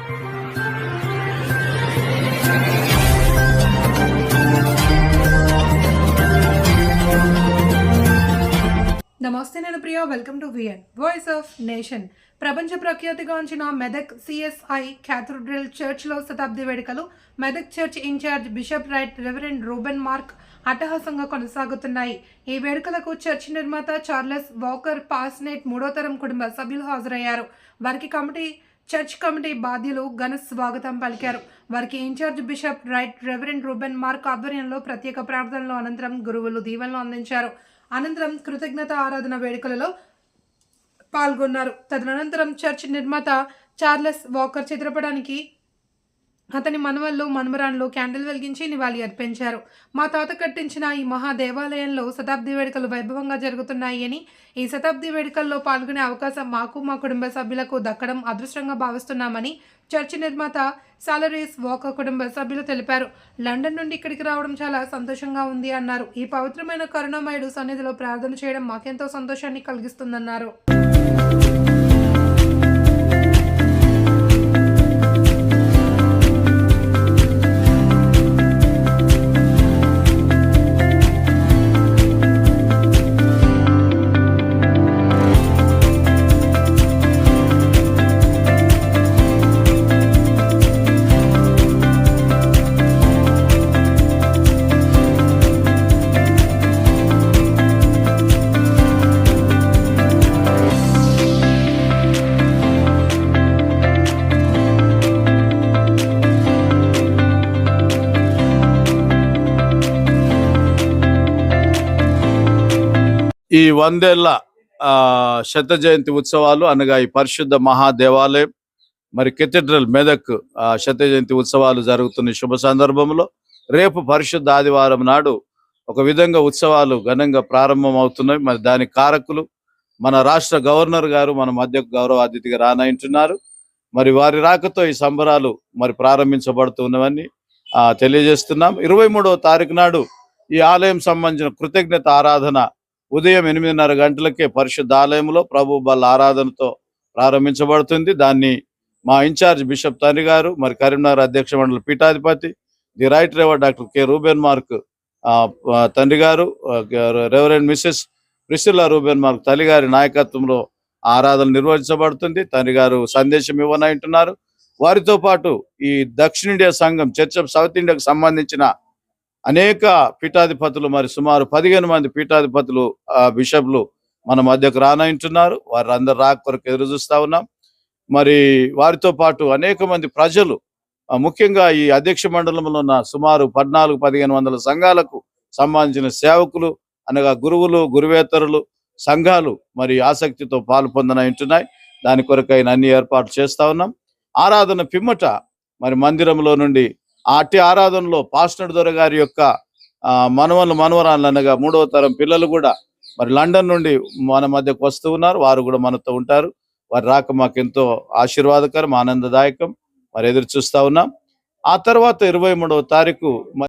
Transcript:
నమస్తే నేను Priya welcome to VN voice of nation ప్రపంచ ప్రఖ్యాతిగాంచిన మెదక్ సిఎస్ఐ క్యాథడ్రల్ చర్చ్లో శతాబ్ది వేడుకలు Medak church in charge bishop right reverend Reuben Mark అట్టహాసంగా కొనసాగుతున్నాయి. ఈ వేడుకలకు చర్చ్ నిర్మాత చార్లెస్ వాకర్ పాస్నేట్ మూడో తరం కుటుంబ సభ్యులు హాజరయ్యారు. వారికి కమిటీ చర్చ్ కమిటీ బాధ్యులు ఘన స్వాగతం పలికారు. వారికి in charge bishop right reverend Reuben Mark ఆధ్వర్యంలో ప్రత్యేక ప్రార్థనలు అనంతరం గురువులు దీవెనలు అందించారు. అనంతరం కృతజ్ఞత ఆరాధన వేడుకలలో పాల్గొన్నారు. తదనంతరం చర్చ్ నిర్మాత చార్లెస్ వాకర్ చిత్రపటానికి అతని మనవళ్ళు మనమరాన్లు క్యాండిల్ వెలిగించి నివాళి అర్పించారు. మా తాత కట్టించిన ఈ మహా దేవాలయంలో శతాబ్ది వేడుకలు వైభవంగా జరుగుతున్నాయి అని ఈ శతాబ్ది వేడుకల్లో పాల్గొనే అవకాశం మాకు మా కుటుంబ సభ్యులకు దక్కడం అదృష్టంగా భావిస్తున్నామని చర్చి నిర్మాత సాలరీస్ వాక కుటుంబ సభ్యులు తెలిపారు. లండన్ నుండి ఇక్కడికి రావడం చాలా సంతోషంగా ఉంది అన్నారు. ఈ పవిత్రమైన కరుణామయుడు సన్నిధిలో ప్రార్థన చేయడం మాకెంతో సంతోషాన్ని కలిగిస్తుందన్నారు. ఈ వందేళ్ళ ఆ, శత జయంతి ఉత్సవాలు అనగా ఈ పరిశుద్ధ మహాదేవాలయం మరి కెథడ్రల్ మెదక్ ఆ, శత జయంతి ఉత్సవాలు జరుగుతున్న శుభ సందర్భంలో రేపు పరిశుద్ధ ఆదివారం నాడు ఒక విధంగా ఉత్సవాలు ఘనంగా ప్రారంభం అవుతున్నాయి మరి దాని కారకులు మన రాష్ట్ర గవర్నర్ గారు మన మధ్య గౌరవ అతిథిగా రానంటున్నారు మరి వారి రాకతో ఈ సంబరాలు మరి ప్రారంభించబడుతున్నవని ఆ, తెలియజేస్తున్నాం. ఇరవై మూడవ తారీఖు నాడు ఈ ఆలయం సంబంధించిన కృతజ్ఞత ఆరాధన ఉదయం ఎనిమిదిన్నర గంటలకే పరిశుద్ధ ఆలయంలో ప్రభు బల ఆరాధనతో ప్రారంభించబడుతుంది. దాన్ని మా ఇన్ఛార్జ్ బిషప్ తండ్రి గారు మరి కరీంనగర్ అధ్యక్ష మండలి పీఠాధిపతి the right rev doctor K Reuben Mark ఆ, తండ్రి గారు reverend Mrs Priscilla Reuben Mark తల్లి గారి నాయకత్వంలో ఆరాధన నిర్వహించబడుతుంది. తండ్రి గారు సందేశం ఇవ్వనంటున్నారు వారితో పాటు ఈ దక్షిణ ఇండియా సంఘం చర్చ్ ఆఫ్ సౌత్ ఇండియాకు సంబంధించిన అనేక పీఠాధిపతులు మరి సుమారు పదిహేను మంది పీఠాధిపతులు బిషప్లు మన మధ్యకు రానంటున్నారు వారు అందరు రాక కొరకు ఎదురు చూస్తూ ఉన్నాం. మరి వారితో పాటు అనేక మంది ప్రజలు ముఖ్యంగా ఈ అధ్యక్ష మండలంలో ఉన్న సుమారు పద్నాలుగు పదిహేను వందల సంఘాలకు సంబంధించిన సేవకులు అనగా గురువులు గురువేతరులు సంఘాలు మరి ఆసక్తితో పాలు పొందనంటున్నాయి దాని కొరకైన అన్ని ఏర్పాట్లు చేస్తా ఉన్నాం. ఆరాధన పిమ్మట మరి మందిరంలో నుండి అట్టి ఆరాధనలో పాస్టర్ దొర గారి యొక్క ఆ, మనవలు మనవరాళ్ళు అనగా మూడవ తరం పిల్లలు కూడా మరి లండన్ నుండి మన మధ్యకు వస్తూ ఉన్నారు. వారు కూడా మనతో ఉంటారు. వారు రాక మాకు ఎంతో ఆశీర్వాదకరం ఆనందదాయకం. మరి ఎదురు చూస్తా ఉన్నాం. ఆ తర్వాత ఇరవై మూడవ తారీఖు